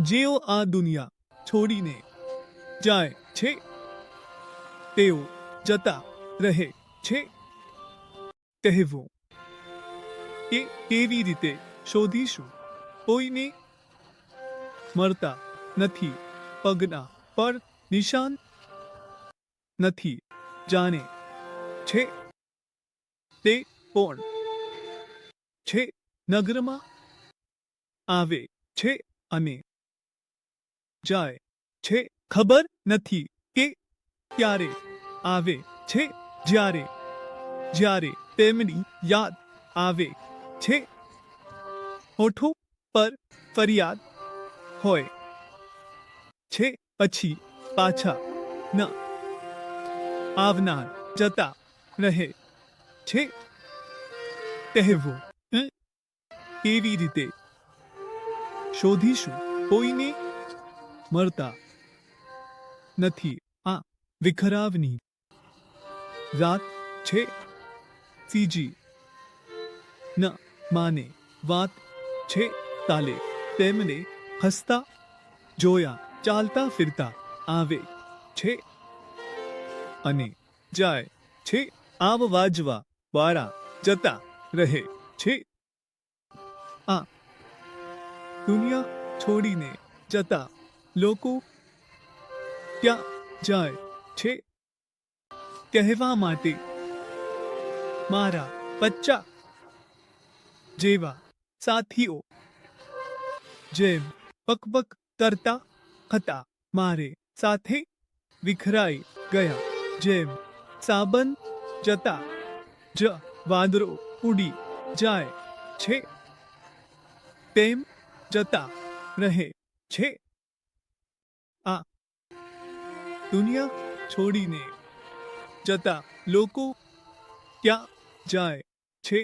જેઓ આ દુનિયા છોડીને જાય છે, તેઓ જતા રહે છે. કહેવું એ કેવી રીતે શોધીશું? કોઈને મળતા નથી પગના પર નિશાન, નથી જાણે છે તે કોણ? છે, નગરમાં આવે છે અને જાય છે ખબર નથી કે ક્યારે આવે છે જ્યારે જ્યારે તેમની યાદ આવે છે. હોઠો પર ફરિયાદ હોય છે પછી પાછા ન આવનાર જતા રહે છે. કહેવું "અ, કેવી રીતે? શોધીશું કોઈને મળતા નથી. આ વિખરાવની રાત છે. સીજી ન માને વાત છે તાલે. તેમને હસતા, જોયા, ચાલતા, ફિરતા આવે છે અને જાય છે. આવ વાજવા વાળા જતા રહે છે. આ દુનિયા છોડીને જતા લોકો ત્યાં જાય છે? કહેવા માટે મારા બચ્ચા જેવા સાથીઓ જેમ પકપક કરતા હતા, મારે સાથે વિખરાઈ ગયા. જેમ સાબન જતા જ વાદળો ઉડી જાય છે, તેમ જતા રહે છે. આ દુનિયા છોડીને જતા લોકો ક્યાં જાય છે?